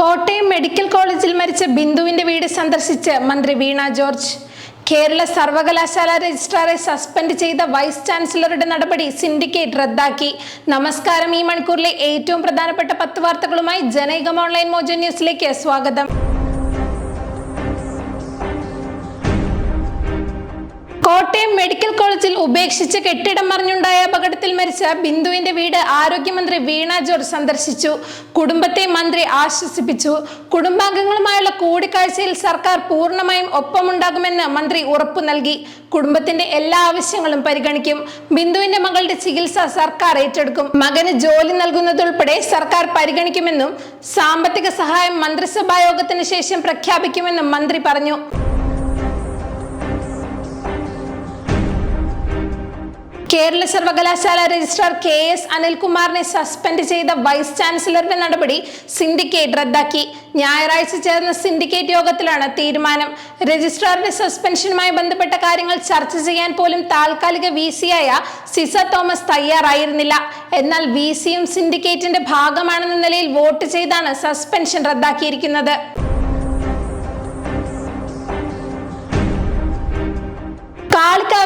Kottayam medical കോളേജിൽ മരിച്ച ബിന്ദുവിന്റെ വീട് സന്ദർശിച്ച് മന്ത്രി വീണ ജോർജ്. കേരള സർവകലാശാല രജിസ്ട്രാറെ സസ്പെൻഡ് ചെയ്ത വൈസ് ചാൻസലറുടെ നടപടി സിൻഡിക്കേറ്റ് റദ്ദാക്കി. നമസ്കാരം ഈ മണിക്കൂറിലെ ഏറ്റവും പ്രധാനപ്പെട്ട പത്ത് വാർത്തകളുമായി ജനൈകം ഓൺലൈൻ മോജോ ന്യൂസിലേക്ക് സ്വാഗതം. കോട്ടയം മെഡിക്കൽ കോളേജിൽ ഉപേക്ഷിച്ച് കെട്ടിടം മറിഞ്ഞുണ്ടായ അപകടത്തിൽ മരിച്ച ബിന്ദുവിന്റെ വീട് ആരോഗ്യമന്ത്രി വീണ ജോർജ് സന്ദർശിച്ചു. കുടുംബത്തെ മന്ത്രി ആശ്വസിപ്പിച്ചു. കുടുംബാംഗങ്ങളുമായുള്ള കൂടിക്കാഴ്ചയിൽ സർക്കാർ പൂർണമായും ഒപ്പമുണ്ടാകുമെന്ന് മന്ത്രി ഉറപ്പു നൽകി. കുടുംബത്തിന്റെ എല്ലാ ആവശ്യങ്ങളും പരിഗണിക്കും. ബിന്ദുവിന്റെ മകളുടെ ചികിത്സ സർക്കാർ ഏറ്റെടുക്കും. മകന് ജോലി നൽകുന്നതുൾപ്പെടെ സർക്കാർ പരിഗണിക്കുമെന്നും സാമ്പത്തിക സഹായം മന്ത്രിസഭാ യോഗത്തിന് ശേഷം പ്രഖ്യാപിക്കുമെന്നും മന്ത്രി പറഞ്ഞു. കേരള സർവകലാശാല രജിസ്ട്രാർ കെ എസ് അനിൽകുമാറിനെ സസ്പെൻഡ് ചെയ്ത വൈസ് ചാൻസലറുടെ നടപടി സിൻഡിക്കേറ്റ് റദ്ദാക്കി. ഞായറാഴ്ച ചേർന്ന സിൻഡിക്കേറ്റ് യോഗത്തിലാണ് തീരുമാനം. രജിസ്ട്രാറുടെ സസ്പെൻഷനുമായി ബന്ധപ്പെട്ട കാര്യങ്ങൾ ചർച്ച ചെയ്യാൻ പോലും താൽക്കാലിക വി സിയായ സിസ തോമസ് തയ്യാറായിരുന്നില്ല. എന്നാൽ വി സിയും സിൻഡിക്കേറ്റിന്റെ ഭാഗമാണെന്ന നിലയിൽ വോട്ട് ചെയ്താണ് സസ്പെൻഷൻ റദ്ദാക്കിയിരിക്കുന്നത്.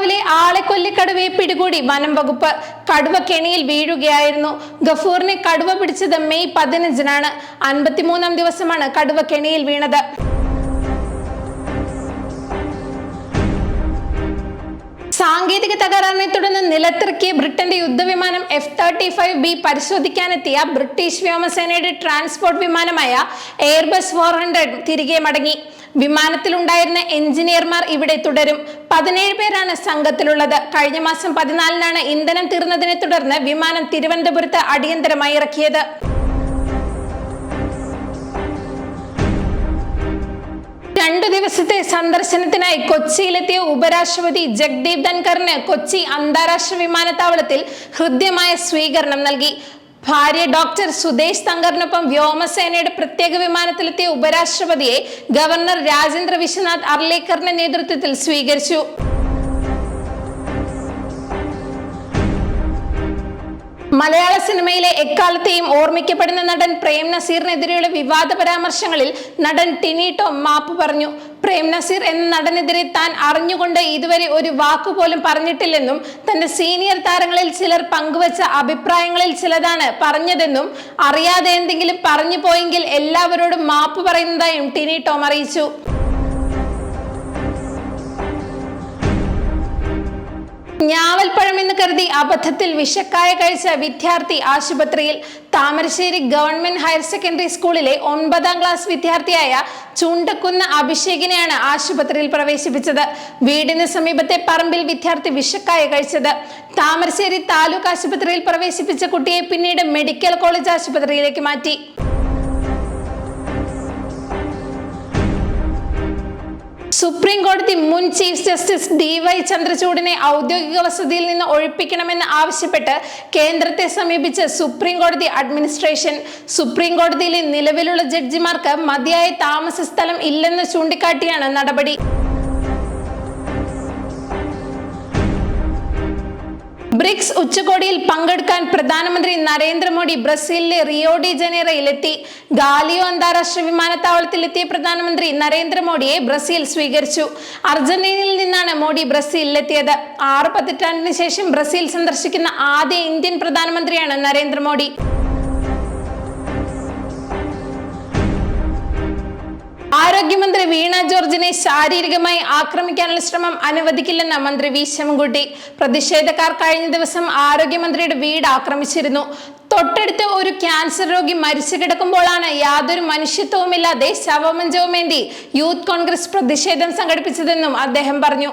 കാളിക്കാവിലെ ആളെക്കൊല്ലിക്കടുവയെ പിടികൂടി വനം വകുപ്പ് കടുവ കെണിയിൽ വീഴുകയായിരുന്നു. ഗഫൂറിനെ കടുവ പിടിച്ചത് മെയ് പതിനഞ്ചിനാണ്. അൻപത്തിമൂന്നാം ദിവസമാണ് കടുവ കെണിയിൽ വീണത്. സാങ്കേതിക തകരാറിനെ തുടർന്ന് നിലത്തിറക്കിയ ബ്രിട്ടന്റെ യുദ്ധവിമാനം എഫ് തേർട്ടി ഫൈവ് ബി പരിശോധിക്കാനെത്തിയ ബ്രിട്ടീഷ് വ്യോമസേനയുടെ ട്രാൻസ്പോർട്ട് വിമാനമായ എയർബസ് ഫോർ ഹൺഡ്രഡ് തിരികെ മടങ്ങി. വിമാനത്തിലുണ്ടായിരുന്ന എഞ്ചിനീയർമാർ ഇവിടെ തുടരും. പതിനേഴ് പേരാണ് സംഘത്തിലുള്ളത്. കഴിഞ്ഞ മാസം പതിനാലിനാണ് ഇന്ധനം തീർന്നതിനെ തുടർന്ന് വിമാനം തിരുവനന്തപുരത്ത് അടിയന്തരമായി ഇറക്കിയത്. രണ്ടു ദിവസത്തെ സന്ദർശനത്തിനായി കൊച്ചിയിലെത്തിയ ഉപരാഷ്ട്രപതി ജഗ്ദീപ് ധൻഖറിന് കൊച്ചി അന്താരാഷ്ട്ര വിമാനത്താവളത്തിൽ ഹൃദ്യമായ സ്വീകരണം നൽകി. ഭാര്യ ഡോക്ടർ സുദേശ് തങ്കറിനൊപ്പം വ്യോമസേനയുടെ പ്രത്യേക വിമാനത്തിലെത്തിയ ഉപരാഷ്ട്രപതിയെ ഗവർണർ രാജേന്ദ്ര വിശ്വനാഥ് അർലേക്കറിന്റെ നേതൃത്വത്തിൽ സ്വീകരിച്ചു. മലയാള സിനിമയിലെ എക്കാലത്തെയും ഓർമ്മിക്കപ്പെടുന്ന നടൻ പ്രേം നസീറിനെതിരെയുള്ള വിവാദ പരാമർശങ്ങളിൽ നടൻ ടിനി ടോം മാപ്പ് പറഞ്ഞു. പ്രേം നസീർ എന്ന നടനെതിരെ താൻ അറിഞ്ഞുകൊണ്ട് ഇതുവരെ ഒരു വാക്കുപോലും പറഞ്ഞിട്ടില്ലെന്നും തന്റെ സീനിയർ താരങ്ങളിൽ ചിലർ പങ്കുവച്ച അഭിപ്രായങ്ങളിൽ ചിലതാണ് പറഞ്ഞതെന്നും അറിയാതെ എന്തെങ്കിലും പറഞ്ഞു പോയെങ്കിൽ എല്ലാവരോടും മാപ്പ് പറയുന്നതായും ടിനി ടോം അറിയിച്ചു. ഞാവൽപ്പഴം എന്ന് കരുതി അബദ്ധത്തിൽ വിഷക്കായ കഴിച്ച വിദ്യാർത്ഥി ആശുപത്രിയിൽ താമരശ്ശേരി ഗവൺമെന്റ് ഹയർ സെക്കൻഡറി സ്കൂളിലെ ഒൻപതാം ക്ലാസ് വിദ്യാർത്ഥിയായ ചൂണ്ടക്കുന്ന അഭിഷേകിനെയാണ് ആശുപത്രിയിൽ പ്രവേശിപ്പിച്ചത്. വീടിന് സമീപത്തെ പറമ്പിൽ വിദ്യാർത്ഥി വിഷക്കായ കഴിച്ചത്. താമരശ്ശേരി താലൂക്ക് ആശുപത്രിയിൽ പ്രവേശിപ്പിച്ച കുട്ടിയെ പിന്നീട് മെഡിക്കൽ കോളേജ് ആശുപത്രിയിലേക്ക് മാറ്റി. സുപ്രീം കോടതി മുൻ ചീഫ് ജസ്റ്റിസ് ഡി വൈ ചന്ദ്രചൂഡിനെ ഔദ്യോഗിക വസതിയിൽ നിന്ന് ഒഴിപ്പിക്കണമെന്ന് ആവശ്യപ്പെട്ട് കേന്ദ്രത്തെ സമീപിച്ച് സുപ്രീം കോടതി അഡ്മിനിസ്ട്രേഷൻ. സുപ്രീം കോടതിയിലെ നിലവിലുള്ള ജഡ്ജിമാർക്ക് മതിയായ താമസ സ്ഥലം ഇല്ലെന്ന് ചൂണ്ടിക്കാട്ടിയാണ് നടപടി. ബ്രിക്സ് ഉച്ചകോടിയിൽ പങ്കെടുക്കാൻ പ്രധാനമന്ത്രി നരേന്ദ്രമോദി ബ്രസീലിലെ റിയോ ഡി ജനീറയിലെത്തി. ഗാലിയോ അന്താരാഷ്ട്ര വിമാനത്താവളത്തിലെത്തിയ പ്രധാനമന്ത്രി നരേന്ദ്രമോദിയെ ബ്രസീൽ സ്വീകരിച്ചു. അർജന്റീനയിൽ നിന്നാണ് മോദി ബ്രസീലിലെത്തിയത്. ആറ് പതിറ്റാണ്ടിന് ശേഷം ബ്രസീൽ സന്ദർശിക്കുന്ന ആദ്യ ഇന്ത്യൻ പ്രധാനമന്ത്രിയാണ് നരേന്ദ്രമോദി. ആരോഗ്യമന്ത്രി വീണ ജോർജിനെ ശാരീരികമായി ആക്രമിക്കാനുള്ള ശ്രമം അനുവദിക്കില്ലെന്ന് മന്ത്രി വി ശിവൻകുട്ടി. പ്രതിഷേധക്കാർ കഴിഞ്ഞ ദിവസം ആരോഗ്യമന്ത്രിയുടെ വീട് ആക്രമിച്ചിരുന്നു. തൊട്ടടുത്ത് ഒരു ക്യാൻസർ രോഗി മരിച്ചു കിടക്കുമ്പോഴാണ് യാതൊരു മനുഷ്യത്വവുമില്ലാതെ ശവമഞ്ചവുമേന്തി യൂത്ത് കോൺഗ്രസ് പ്രതിഷേധം സംഘടിപ്പിച്ചതെന്നും അദ്ദേഹം പറഞ്ഞു.